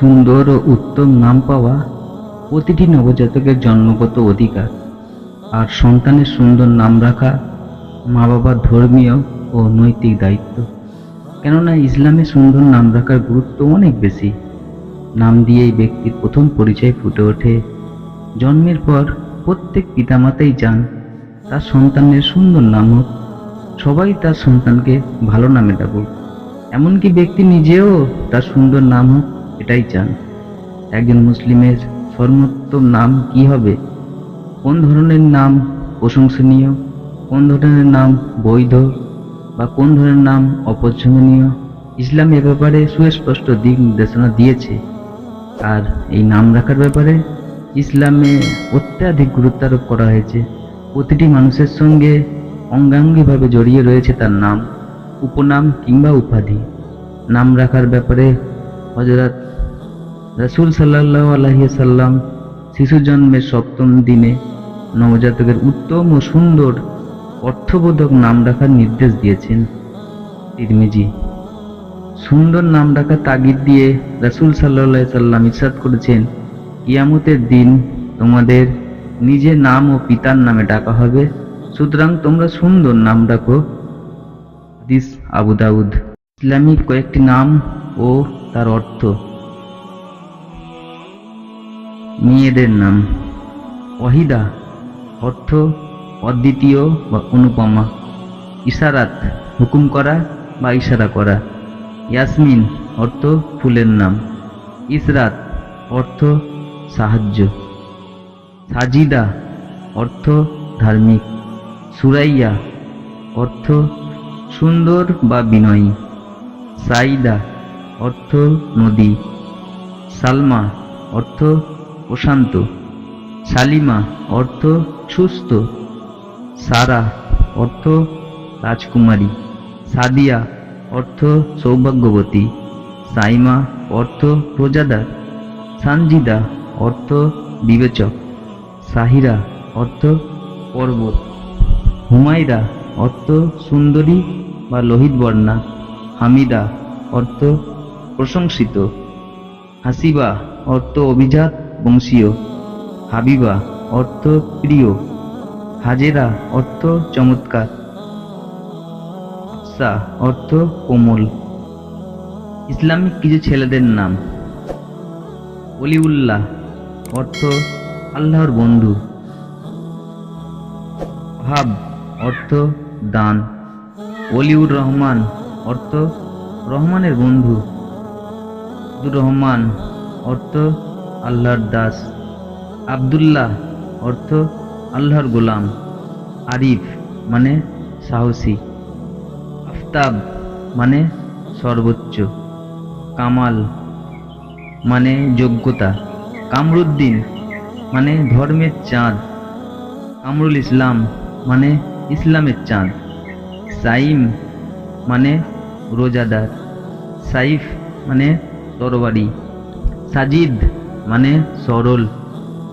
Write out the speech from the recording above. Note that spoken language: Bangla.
সুন্দর ও উত্তম নাম পাওয়া প্রতিটি নবজাতকের জন্মগত অধিকার। আর সন্তানের সুন্দর নাম রাখা মা বাবার ধর্মীয় ও নৈতিক দায়িত্ব। কেননা ইসলামে সুন্দর নাম রাখার গুরুত্ব অনেক বেশি। নাম দিয়েই ব্যক্তির প্রথম পরিচয় ফুটে ওঠে। জন্মের পর প্রত্যেক পিতামাতাই চান তার সন্তানের সুন্দর নাম হোক। সবাই তার সন্তানকে ভালো নামে ডাকুক। এমনকি ব্যক্তি নিজেও তার সুন্দর নাম হোক এটাই চান। একজন মুসলিমের সর্বোত্তম নাম কি হবে? কোন ধরনের নাম প্রশংসনীয়? কোন ধরনের নাম বৈধ? বা কোন ধরনের নাম অপছন্দনীয়? ইসলাম এ ব্যাপারে সুস্পষ্ট দিক নির্দেশনা দিয়েছে। আর এই নাম রাখার ব্যাপারে ইসলামে অত্যাধিক গুরুত্ব আরোপ করা হয়েছে। প্রতিটি মানুষের সঙ্গে অঙ্গাঙ্গিভাবে জড়িয়ে রয়েছে তার নাম, উপনাম কিংবা উপাধি। নাম রাখার ব্যাপারে হজরত রসুল সাল্লাহ আলহিসাল্লাম শিশু জন্মের সপ্তম দিনে নবজাতকের উত্তম ও সুন্দর অর্থবোধক নাম রাখার নির্দেশ দিয়েছেন তিরমিজি। সুন্দর নাম রাখা তাগিদ দিয়ে রাসুল সাল্লাহ সাল্লাম ইসাদ করেছেন ইয়ামতের দিন তোমাদের নিজের নাম ও পিতার নামে ডাকা হবে, সুতরাং তোমরা সুন্দর নাম রাখো দিস আবু দাউদ। ইসলামিক কয়েকটি নাম ও তার অর্থ। মেয়েদের নাম। ওয়াহিদা অর্থ অদ্বিতীয় বা অনুপমা। ইশারাত হুকুম করা বা ইশারা করা। ইয়াসমিন অর্থ ফুলের নাম। ইসরাত অর্থ সাহায্য। সাজিদা অর্থ ধার্মিক। সুরাইয়া অর্থ সুন্দর বা বিনয়ী। সাইদা অর্থ নদী। সালমা অর্থ প্রশান্ত সালিমা অর্থ সুস্থ। সারা অর্থ রাজকুমারী। সাদিয়া অর্থ সৌভাগ্যবতী। সাইমা অর্থ প্রজাদার। সানজিদা অর্থ বিবেচক। সাহিরা অর্থ পর্বত। হুমাইরা অর্থ সুন্দরী বা লোহিত বর্ণা। হামিদা অর্থ প্রশংসিত। হাসিবা অর্থ অভিজাত বংশীয়। হাবিবা অর্থ প্রিয়, হাজেরা অর্থ চমৎকার, সা অর্থ কোমল। ইসলামিক কিছু ছেলেদের নাম, অলিউল্লাহ অর্থ আল্লাহর বন্ধু হাব অর্থ দান, অলিউর রহমান অর্থ রহমানের বন্ধু রহমান অর্থ আল্লাহর দাস। আবদুল্লাহ অর্থ আল্লাহর গোলাম। আরিফ মানে সাহসী। আফতাব মানে সর্বোচ্চ। কামাল মানে যোগ্যতা। কামরুদ্দিন মানে ধর্মের চাঁদ। কামরুল ইসলাম মানে ইসলামের চাঁদ। সাইম মানে রোজাদার। সাইফ মানে তরবারি। সাজিদ মানে সরল